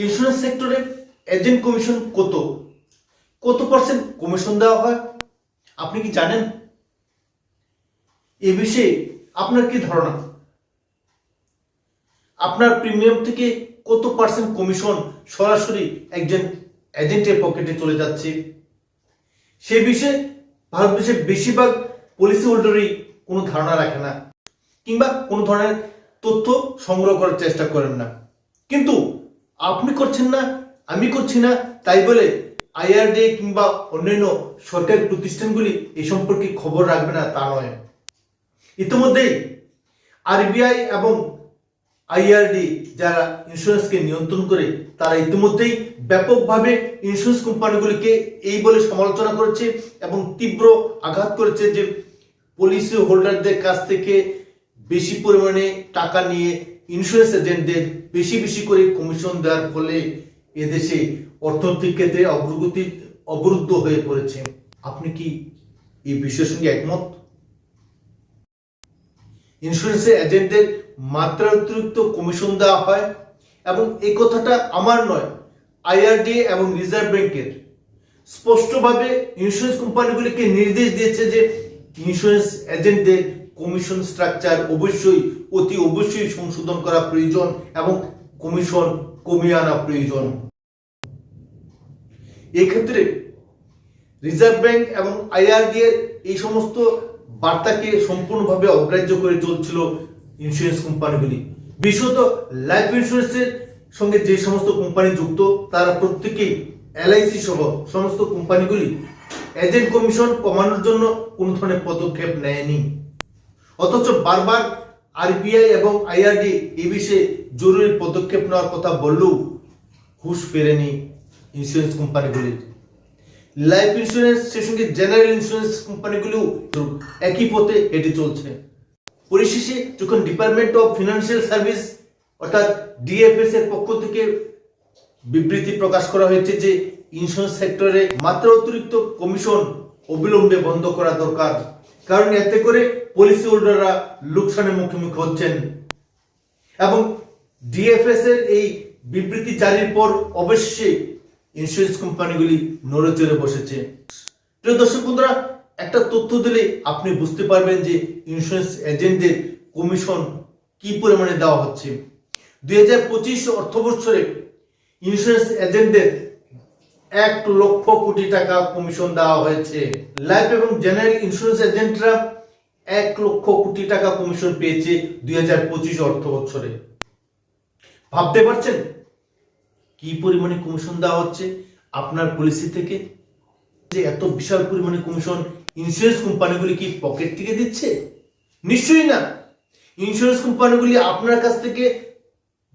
Insurance সেক্টরে agent commission কত? কত পার্সেন্ট কমিশন দেওয়া হয়? আপনি কি জানেন? এ বিষয়ে আপনার কি ধারণা? আপনার প্রিমিয়াম থেকে কত পার্সেন্ট কমিশন সরাসরি একজন এজেন্টের পকেটে চলে যাচ্ছে? সে বিষয়ে ভারতবর্ষের বেশিরভাগ পলিসি হোল্ডারই কোনো ধারণা রাখে না, কিংবা কোনো ধরনের তথ্য সংগ্রহ করার চেষ্টা করেন না। কিন্তু আপনি করছেন না, আমি করছি না, তাই বলে আইআরডি কিংবা অন্যান্য সরকারি প্রতিষ্ঠানগুলি এই সম্পর্কে খবর রাখবে না, তা নয়। ইতিমধ্যেই আরবিআই এবং আইআরডি যারা ইন্স্যুরেন্সকে নিয়ন্ত্রণ করে, তারা ইতিমধ্যেই ব্যাপকভাবে ইন্স্যুরেন্স কোম্পানিগুলিকে এই বলে সমালোচনা করেছে এবং তীব্র আঘাত করেছে যে পলিসি হোল্ডারদের কাছ থেকে বেশি পরিমাণে টাকা নিয়ে ইন্স্যুরেন্স এজেন্টদের বেশি বেশি করে কমিশন দেওয়ার ফলে এদেশে অর্থনৈতিক ক্ষেত্রে অগ্রগতি, অবরুদ্ধ হয়ে পড়েছে। আপনি কি এই বিষয়ের সঙ্গে একমত? ইন্স্যুরেন্সের এজেন্টদের মাত্রা অতিরিক্ত কমিশন দেওয়া হয় এবং এই কথাটা আমার নয় আইআরডি এবং রিজার্ভ ব্যাংকের স্পষ্টভাবে ইন্স্যুরেন্স কোম্পানিগুলিকে নির্দেশ দিয়েছে যে ইন্স্যুরেন্স এজেন্টদের কমিশন স্ট্রাকচার অবশ্যই, অতি অবশ্যই সংশোধন করা প্রয়োজন এবং কমিশন কমিয়ে আনা প্রয়োজন। এক্ষেত্রে রিজার্ভ ব্যাংক এবং আইআরডি এর এই সমস্ত বার্তাকে সম্পূর্ণভাবে অগ্রাহ্য করে চলছিল ইন্স্যুরেন্স কোম্পানিগুলি বিশেষত লাইফ ইন্স্যুরেন্সের সঙ্গে যে সমস্ত কোম্পানি যুক্ত, তারা প্রত্যেকেই এলআইসি সহ সমস্ত কোম্পানিগুলি এজেন্ট কমিশন কমানোর জন্য কোনো ধরনের পদক্ষেপ নেয়নি। অথচ বারবার আরবিআই এবং আইআরডি এই বিষয়ে জরুরি পদক্ষেপ নেওয়ার কথা বললেও হুঁশ ফেরেনি ইন্স্যুরেন্স কোম্পানিগুলির লাইফ ইন্স্যুরেন্স সে সঙ্গে জেনারেল ইন্স্যুরেন্স কোম্পানিগুলিও একই পথে হেঁটে চলছে। পরিশেষে যখন ডিপার্টমেন্ট অফ ফিনান্সিয়াল সার্ভিস অর্থাৎ ডিএফএস এর পক্ষ থেকে বিবৃতি প্রকাশ করা হয়েছে যে ইন্স্যুরেন্স সেক্টরে মাত্রা অতিরিক্ত কমিশন অবিলম্বে বন্ধ করা দরকার। কারণ এতে করে পলিসি হোল্ডাররা লোকসানের মুখোমুখি হচ্ছেন। এবং ডিএফএস এর এই বিবৃতি জারির পর অবশ্যই ইন্স্যুরেন্স কোম্পানিগুলি নড়ে চড়ে বসেছে। প্রিয় দর্শক বন্ধুরা, একটা তথ্য দিলে আপনি বুঝতে পারবেন যে ইন্স্যুরেন্স এজেন্টদের কমিশন কি পরিমাণে দেওয়া হচ্ছে। দুই হাজার পঁচিশ অর্থ বছরে ইন্স্যুরেন্স এজেন্টদের এক লক্ষ কোটি টাকা কমিশন দেওয়া হয়েছে। লাইফ এবং জেনারেল ইন্স্যুরেন্স এজেন্টরা এক লক্ষ কোটি টাকা কমিশন পেয়েছে দুই হাজার পঁচিশ অর্থ বছরে। ভাবতে পারছেন? কি পরিমাণে কমিশন দেওয়া হচ্ছে? আপনার পলিসি থেকে? যে এত বিশাল পরিমাণে কমিশন ইন্স্যুরেন্স কোম্পানিগুলি কি পকেট থেকে দিচ্ছে? নিশ্চয়ই না। ইন্স্যুরেন্স কোম্পানিগুলি আপনার কাছ থেকে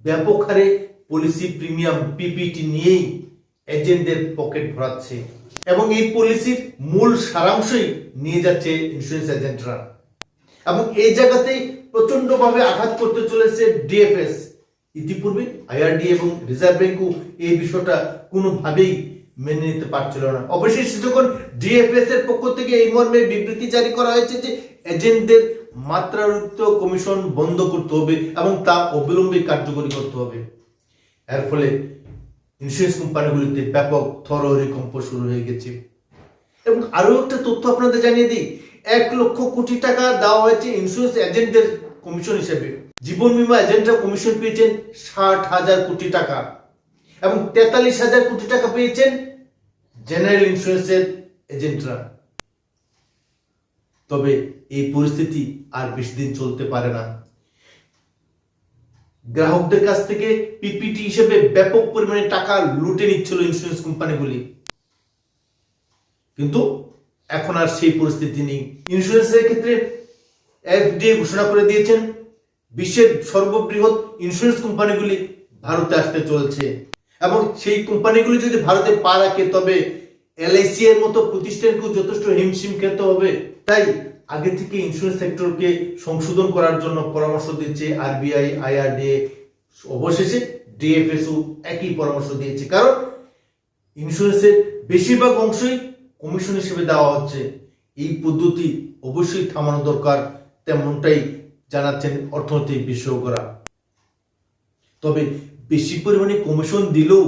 ব্যাপক হারে পলিসি প্রিমিয়াম পিপিটি নিয়েই এজেন্টদের পকেট ভরাচ্ছে। এবং এই পলিসির মূল সারাংশই নিয়ে যাচ্ছে ইন্স্যুরেন্স এজেন্টরা এবং এই জায়গাতেই প্রচন্ডভাবে আঘাত করতে চলেছে ডিএফএস ইতিপূর্বে আইআরডি এবং রিজার্ভ ব্যাংকও এই বিষয়টা কোনোভাবেই মেনে নিতে পারছিল না। অবশেষে যখন ডিএফএস এর পক্ষ থেকে এই মর্মে বিবৃতি জারি করা হয়েছে যে এজেন্টদের মাত্রাতিরিক্ত কমিশন বন্ধ করতে হবে এবং তা অবিলম্বে কার্যকরী করতে হবে। এর ফলে ইন্স্যুরেন্স কোম্পানিগুলিতে ব্যাপক থরহরিকম্প শুরু হয়ে গেছে। এবং আরও একটা তথ্য আপনাদের জানিয়ে দিই, এক লক্ষ কোটি টাকা দেওয়া হয়েছে ইন্স্যুরেন্স এজেন্টদের কমিশন হিসেবে। জীবন বীমা এজেন্টরা কমিশন পেয়েছেন ষাট হাজার কোটি টাকা এবং তেতাল্লিশ হাজার কোটি টাকা পেয়েছেন জেনারেল ইন্স্যুরেন্সের এজেন্টরা তবে এই পরিস্থিতি আর বেশি দিন চলতে পারে না। গ্রাহকদের কাছ থেকে পিপিটি হিসেবে ব্যাপক পরিমাণে টাকা লুটে নিচ্ছিল ইন্স্যুরেন্স কোম্পানিগুলি কিন্তু এখন আর সেই পরিস্থিতি নেই। ইন্স্যুরেন্সের ক্ষেত্রে এফডিএ ঘোষণা করে দিয়েছেন, বিশ্বের সর্ববৃহৎ ইন্স্যুরেন্স কোম্পানিগুলি ভারতে আসতে চলছে। এবং সেই কোম্পানিগুলি যদি ভারতে পা রাখে, তবে এলআইসি এর মতো প্রতিষ্ঠানকেও যথেষ্ট হিমশিম খেতে হবে। তাই আগে থেকে ইন্স্যুরেন্স সেক্টরকে সংশোধন করার জন্য পরামর্শ দিচ্ছে আরবিআই আইআরডিএ অবশেষে ডিএফএসও একই পরামর্শ দিয়েছে। কারণ ইন্স্যুরেন্সের বেশিরভাগ অংশই কমিশন হিসেবে দেওয়া হচ্ছে। এই পদ্ধতি অবশ্যই থামানো দরকার, তেমনটাই জানাচ্ছেন অর্থনৈতিক বিশেষজ্ঞরা তবে বেশি পরিমাণে কমিশন দিলেও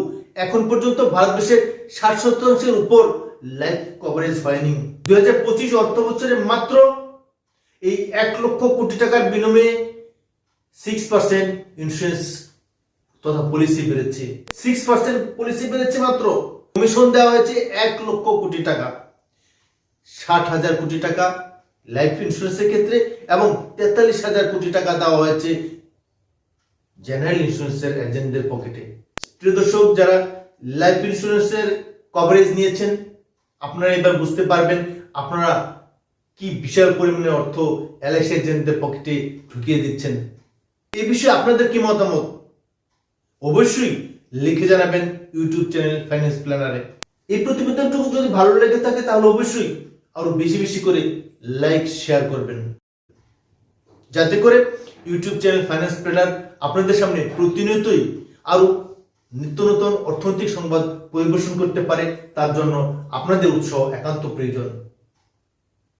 এখন পর্যন্ত ভারতবর্ষের ষাট শতাংশের উপর লাইফ কভারেজ হয়নি। দুই হাজার পঁচিশ অর্থ বছরে মাত্র এই এক লক্ষ কোটি টাকার বিনিময়ে সিক্স পার্সেন্ট ইন্স্যুরেন্স তথা পলিসি বেড়েছে। সিক্স পার্সেন্ট পলিসি বেড়েছে মাত্র। কমিশন দেওয়া হয়েছে এক লক্ষ কোটি টাকা। ষাট হাজার কোটি টাকা লাইফ ইন্স্যুরেন্সের ক্ষেত্রে এবং তেতাল্লিশ হাজার কোটি টাকা দেওয়া হয়েছে জেনারেল ইন্স্যুরেন্সের এজেন্টদের পকেটে প্রিয় দর্শক, যারা লাইফ ইন্স্যুরেন্সের কভারেজ নিয়েছেন, আপনারা এবার বুঝতে পারবেন আপনারা কি বিশাল পরিমাণে অর্থ এলআইসি এজেন্টদের পকেটে ঢুকিয়ে দিচ্ছেন। এ বিষয়ে আপনাদের কি মতামত? অবশ্যই লিখে জানাবেন ইউটিউব চ্যানেল ফাইন্যান্স প্ল্যানারে এই প্রতিবেদনটুকু যদি ভালো লেগে থাকে, তাহলে অবশ্যই আরও বেশি বেশি করে লাইক শেয়ার করবেন। যাতে করে ইউটিউব চ্যানেল ফাইন্যান্স প্ল্যানার আপনাদের সামনে প্রতিনিয়তই আরও নিত্য নতুন অর্থনৈতিক সংবাদ পরিবেশন করতে পারে তার জন্য আপনাদের উৎসাহ একান্ত প্রয়োজন।